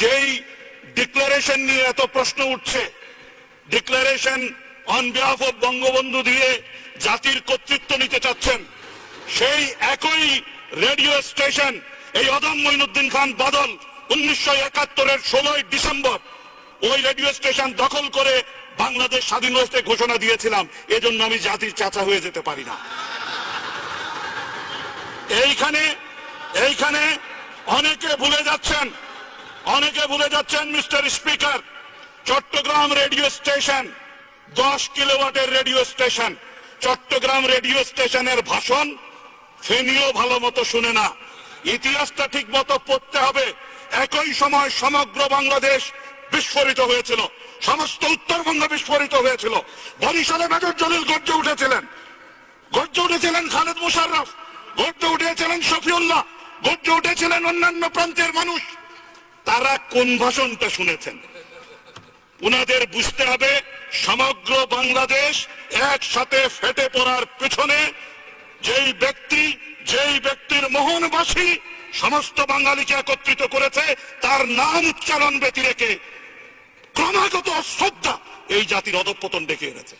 যেই ডিক্লারেশন নিয়ে এত প্রশ্ন উঠছে declaration on behalf of Bangabandhu দিয়ে জাতির কর্তৃত্ব নিতে চাচ্ছেন, সেই একই রেডিও স্টেশন এই অদম মঈনুদ্দিন খান বাদল উনিশশো একাত্তরের ষোলোই ডিসেম্বর, ওই রেডিও স্টেশন দখল করে বাংলাদেশ স্বাধীন হয়েছে ঘোষণা দিয়েছিলাম। এজন্য আমি জাতির চাচা হয়ে যেতে পারি না। এইখানে এইখানে অনেকে ভুলে যাচ্ছেন অনেকে ভুলে যাচ্ছেন mister speaker, Chittagong radio station, দশ কিলোওয়াটের রেডিও স্টেশন। চট্টগ্রাম রেডিও স্টেশনের ভাষণ ফেনিও ভালো মতো শুনে না। ইতিহাসটা ঠিক মতো পড়তে হবে। একই সময় সমগ্র বাংলাদেশ বিস্ফোরিত হয়েছিল। সমস্ত উত্তরবঙ্গ বিস্ফোরিত হয়েছিল। বরিশালে মেজর জলিল গর্জে উঠেছিলেন। গর্জে উঠেছিলেন খালেদ মুশাররফ। গর্জে উঠেছিলেন শফিউল্লাহ। গর্জে উঠেছিলেন অন্যান্য প্রান্তের মানুষ। তারা কোন ভাষণটা শুনেছেন? উনাদের বুঝতে হবে, সমগ্র বাংলাদেশ একসাথে ফেটে পড়ার পেছনে যেই ব্যক্তি, যেই ব্যক্তির মোহনবাসী সমস্ত বাঙালিকে একত্রিত করেছে, তার নাম উচ্চারণ ব্যতি রেখে ক্রমাগত শ্রদ্ধা এই জাতির অধঃপতন ডেকে এনেছে।